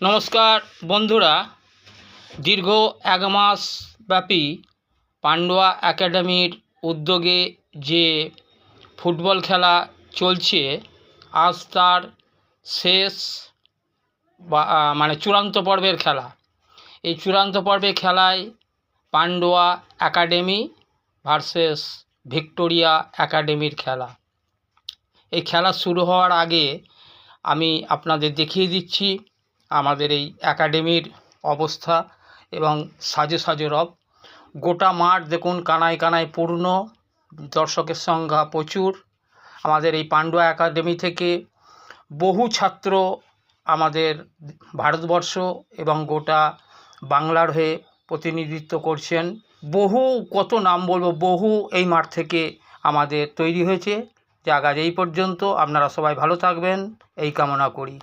নমস্কার বন্ধুরা, দীর্ঘ এক মাস ব্যাপী পান্ডুয়া একাডেমির উদ্যোগে যে ফুটবল খেলা চলছে, আজ তার শেষ বা মানে চূড়ান্ত পর্বের খেলা। এই চূড়ান্ত পর্বের খেলায় পান্ডুয়া একাডেমি ভার্সেস ভিক্টোরিয়া একাডেমির খেলা। এই খেলা শুরু হওয়ার আগে আমি আপনাদের দেখিয়ে দিচ্ছি আমাদের এই একাডেমির অবস্থা এবং সাজে সাজে রব। গোটা মাঠ দেখুন কানায় কানায় পূর্ণ, দর্শকের সংখ্যা প্রচুর। আমাদের এই পান্ডুয়া একাডেমি থেকে বহু ছাত্র আমাদের ভারতবর্ষ এবং গোটা বাংলার হয়ে প্রতিনিধিত্ব করছেন। বহু, কত নাম বলব, বহু এই মাঠ থেকে আমাদের তৈরি হয়েছে। যাক, আজ এই পর্যন্ত। আপনারা সবাই ভালো থাকবেন। এই কামনা করি।